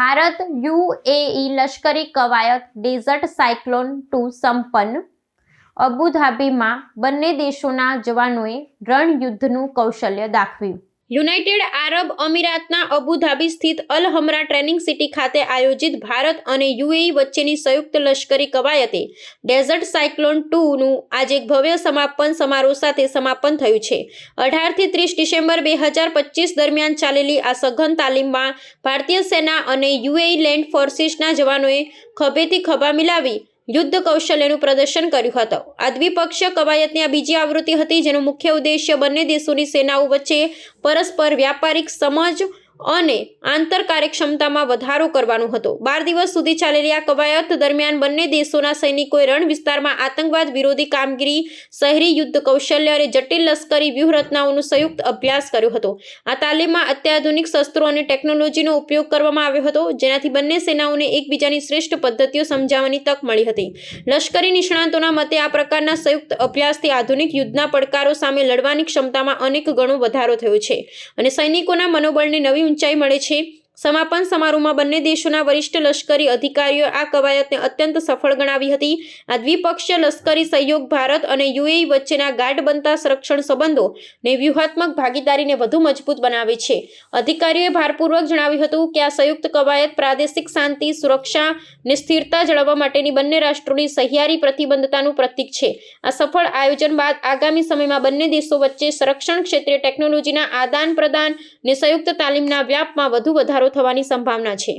Bharat, UAE, લશ્કરી કવાયત, dessert cyclone two સંપન્ન. અબુધાબીમાં બંને દેશોના જવાનોએ રણયુદ્ધનું કૌશલ્ય દાખવ્યું. યુનાઇટેડ આરબ અમીરાતના અબુધાબી સ્થિત અલ હમરા ટ્રેનિંગ સિટી ખાતે આયોજિત ભારત અને યુએઈ વચ્ચેની સંયુક્ત લશ્કરી કવાયતે ડેઝર્ટ સાયક્લોન ટુનું આજે એક ભવ્ય સમાપન સમારોહ સાથે સમાપન થયું છે. અઢારથી ત્રીસ ડિસેમ્બર બે હજાર પચીસ દરમિયાન ચાલેલી આ સઘન તાલીમમાં ભારતીય સેના અને યુએઈ લેન્ડ ફોર્સિસના જવાનોએ ખભેથી ખભા મિલાવી યુદ્ધ કૌશલ્યનું પ્રદર્શન કર્યું હતું. આ દ્વિપક્ષીય કવાયતની આ બીજી આવૃત્તિ હતી જેનો મુખ્ય ઉદ્દેશ્ય બંને દેશોની સેનાઓ વચ્ચે પરસ્પર વ્યાપારિક સમજ અને આંતર કાર્યક્ષમતામાં વધારો કરવાનો હતો. બાર દિવસ સુધી ચાલેલી આ કવાયત દરમિયાન બંને દેશોના સૈનિકોએ રણ વિસ્તારમાં આતંકવાદ વિરોધી કામગીરી, શહેરી યુદ્ધ કૌશલ્ય અને જટિલ લશ્કરી વ્યૂહરચનાઓનો સંયુક્ત અભ્યાસ કર્યો હતો. આ તાલીમમાં અત્યાધુનિક શસ્ત્રો અને ટેકનોલોજીનો ઉપયોગ કરવામાં આવ્યો હતો, જેનાથી બંને સેનાઓને એકબીજાની શ્રેષ્ઠ પદ્ધતિઓ સમજાવવાની તક મળી હતી. લશ્કરી નિષ્ણાતોના મતે આ પ્રકારના સંયુક્ત અભ્યાસથી આધુનિક યુદ્ધના પડકારો સામે લડવાની ક્ષમતામાં અનેક ગણો વધારો થયો છે અને સૈનિકોના મનોબળને નવી ઊંચાઈ મળે છે. સમાપન સમારોહમાં બંને દેશોના વરિષ્ઠ લશ્કરી અધિકારીઓ આ કવાયતને અત્યંત સફળ ગણાવી હતી. આ દ્વિપક્ષીય લશ્કરી સહયોગ ભારત અને યુએઈ વચ્ચેના ગાઢ બનતા સંરક્ષણ સંબંધો ને વ્યૂહાત્મક ભાગીદારીને વધુ મજબૂત બનાવે છે. અધિકારીઓએ ભારપૂર્વક જણાવ્યું હતું કે આ સંયુક્ત કવાયત પ્રાદેશિક શાંતિ, સુરક્ષા ને સ્થિરતા જાળવવા માટેની બંને રાષ્ટ્રોની સહિયારી પ્રતિબદ્ધતાનું પ્રતીક છે. આ સફળ આયોજન બાદ આગામી સમયમાં બંને દેશો વચ્ચે સંરક્ષણ ક્ષેત્રે ટેકનોલોજીના આદાન પ્રદાન ને સંયુક્ત તાલીમના વ્યાપમાં વધુ થવાની સંભાવના છે.